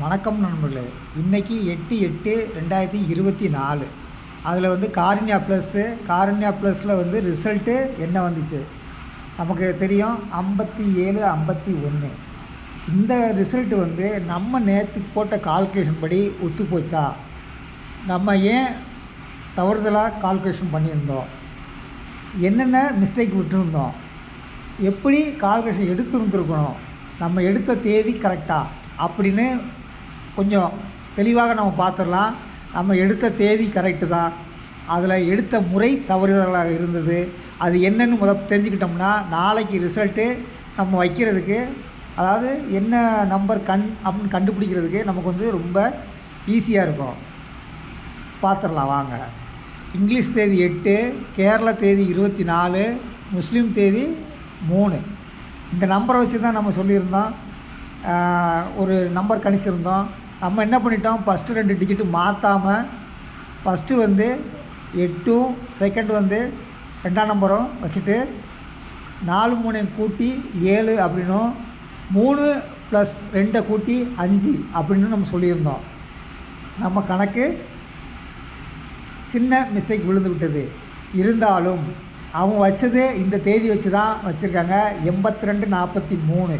வணக்கம் நண்பர்களே. இன்றைக்கி எட்டு எட்டு ரெண்டாயிரத்தி இருபத்தி நாலு. அதில் வந்து காரண்யா ப்ளஸ்ஸு காரண்யா ப்ளஸில் வந்து ரிசல்ட்டு என்ன வந்துச்சு? நமக்கு தெரியும் ஐம்பத்தி ஏழு ஐம்பத்தி ஒன்று இந்த ரிசல்ட்டு வந்து நம்ம நேற்று போட்ட கால்குலேஷன் படி ஒத்து போச்சா? நம்ம ஏன் தவறுதலாக கால்குலேஷன் பண்ணியிருந்தோம்? என்னென்ன மிஸ்டேக் விட்டுருந்தோம்? எப்படி கால்குலேஷன் எடுத்துருந்துருக்கணும்? நம்ம எடுத்த தேதி கரெக்டாக அப்படின்னு கொஞ்சம் தெளிவாக நம்ம பார்த்துடலாம். நம்ம எடுத்த தேதி கரெக்டு தான். அதில் எடுத்த முறை தவறுதலாக இருந்தது. அது என்னென்னு முத தெரிஞ்சுக்கிட்டோம்னா நாளைக்கு ரிசல்ட்டு நம்ம வைக்கிறதுக்கு அதாவது என்ன நம்பர் கண் அப்படின்னு கண்டுபிடிக்கிறதுக்கு நமக்கு வந்து ரொம்ப ஈஸியாக இருக்கும். பார்த்துடலாம் வாங்க. இங்கிலீஷ் தேதி எட்டு கேரள தேதி இருபத்தி நாலு முஸ்லீம் தேதி மூணு. இந்த நம்பரை வச்சு தான் நம்ம சொல்லியிருந்தோம். ஒரு நம்பர் கணிச்சிருந்தோம். நம்ம என்ன பண்ணிட்டோம்? ஃபஸ்ட்டு ரெண்டு டிஜிட்டு மாற்றாமல் ஃபஸ்ட்டு வந்து எட்டும் செகண்ட் வந்து ரெண்டாம் நம்பரும் வச்சுட்டு நாலு மூணையும் கூட்டி ஏழு அப்படின்னும் மூணு ப்ளஸ் ரெண்டை கூட்டி அஞ்சு அப்படின்னு நம்ம சொல்லியிருந்தோம். நம்ம கணக்கு சின்ன மிஸ்டேக் விழுந்து விட்டது. இருந்தாலும் அவங்க வச்சது இந்த தேதி வச்சு தான் வச்சுருக்காங்க. எண்பத்தி ரெண்டு நாற்பத்தி மூணு.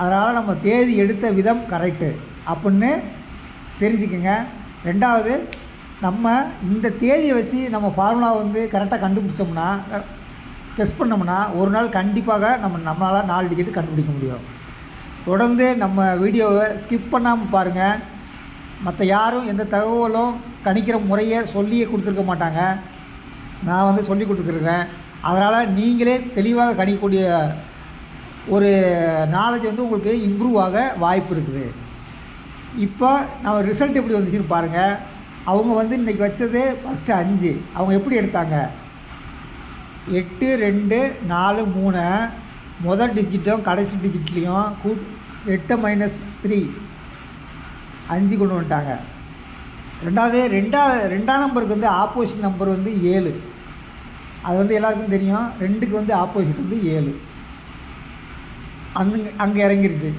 அதனால் நம்ம தேதி எடுத்த விதம் கரெக்டு அப்படின்னு தெரிஞ்சுக்கோங்க. ரெண்டாவது நம்ம இந்த தேதியை வச்சு நம்ம ஃபார்முலா வந்து கரெக்டாக கண்டுபிடிச்சோம்னா டெஸ்ட் பண்ணோம்னா ஒரு நாள் கண்டிப்பாக நம்ம நம்மளால் நாலு டிஜிட் கண்டுபிடிக்க முடியும். தொடர்ந்து நம்ம வீடியோவை ஸ்கிப் பண்ணாமல் பாருங்கள் மற்ற யாரும் எந்த தகவலும் கணிக்கிற முறையை சொல்லியே கொடுத்துருக்க மாட்டாங்க. நான் வந்து சொல்லி கொடுத்துருக்குறேன். அதனால் நீங்களே தெளிவாக கணிக்கக்கூடிய ஒரு நாலேஜ் வந்து உங்களுக்கு இம்ப்ரூவ் ஆக வாய்ப்பு இருக்குது. இப்போ நம்ம ரிசல்ட் எப்படி வந்துச்சுன்னு பாருங்கள் அவங்க வந்து இன்றைக்கி வச்சது ஃபஸ்ட்டு அஞ்சு. அவங்க எப்படி எடுத்தாங்க? எட்டு ரெண்டு நாலு மூணு. முதல் டிஜிட்டும் கடைசி டிஜிட்லேயும் கூ எட்டு மைனஸ் த்ரீ அஞ்சு கொண்டு வந்துட்டாங்க. ரெண்டாவது ரெண்டா ரெண்டாம் நம்பருக்கு வந்து ஆப்போசிட் நம்பர் வந்து ஏழு. அது வந்து எல்லாருக்கும் தெரியும். ரெண்டுக்கு வந்து ஆப்போசிட் வந்து ஏழு. அங்கே அங்கே இறங்கிருச்சு.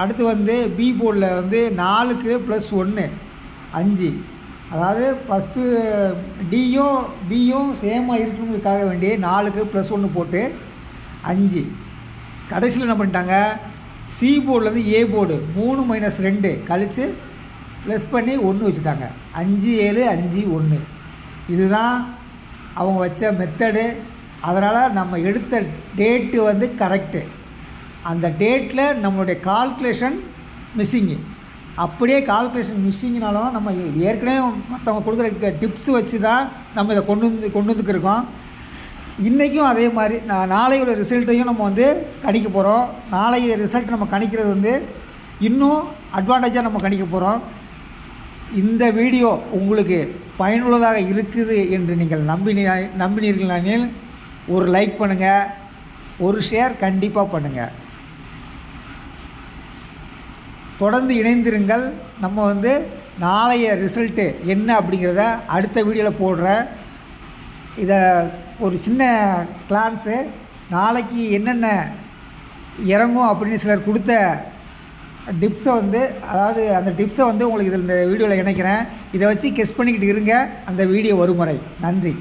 அடுத்து வந்து பி போர்டில் வந்து நாலுக்கு ப்ளஸ் ஒன்று அஞ்சு. அதாவது ஃபஸ்ட்டு டியும் பியும் சேமாக இருக்கணுங்கிறதுக்காக வேண்டி நாலுக்கு ப்ளஸ் ஒன்று போட்டு அஞ்சு. கடைசியில் என்ன பண்ணிட்டாங்க? சி போர்டுலேருந்து ஏ போர்டு மூணு மைனஸ் ரெண்டு கழித்து ப்ளஸ் பண்ணி ஒன்று வச்சுட்டாங்க. அஞ்சு ஏழு அஞ்சு ஒன்று இதுதான் அவங்க வச்ச மெத்தடு அதனால் நம்ம எடுத்த டேட்டு வந்து கரெக்டு அந்த டேட்டில் நம்மளுடைய கால்குலேஷன் மிஸ்ஸிங்கு அப்படியே கால்குலேஷன் மிஸ்ஸிங்னாலும் நம்ம ஏற்கனவே மற்றவங்க கொடுக்குற டிப்ஸ் வச்சு தான் நம்ம இதை கொண்டு வந்து கொண்டு வந்துக்கிருக்கோம். இன்றைக்கும் அதே மாதிரி நான் நாளையோட ரிசல்ட்டையும் நம்ம வந்து கணிக்க போகிறோம் நாளைய ரிசல்ட் நம்ம கணிக்கிறது வந்து இன்னும் அட்வான்டேஜாக நம்ம கணிக்க போகிறோம் இந்த வீடியோ உங்களுக்கு பயனுள்ளதாக இருக்குது என்று நீங்கள் நம்பினீ நம்பினீர்களானில் ஒரு லைக் பண்ணுங்கள் ஒரு ஷேர் கண்டிப்பாக பண்ணுங்கள் தொடர்ந்து இணைந்திருங்கள். நம்ம வந்து நாளைய ரிசல்ட்டு என்ன அப்படிங்கிறத அடுத்த வீடியோவில் போடுறேன். இதை ஒரு சின்ன கிளான்ஸு. நாளைக்கு என்னென்ன இறங்கும் அப்படின்னு சிலர் கொடுத்த டிப்ஸை வந்து அதாவது அந்த டிப்ஸை வந்து உங்களுக்கு இதில் இந்த வீடியோவில் இணைக்கிறேன். இதை வச்சு கெஸ் பண்ணிக்கிட்டு இருங்க. அந்த வீடியோ ஒரு முறை. நன்றி.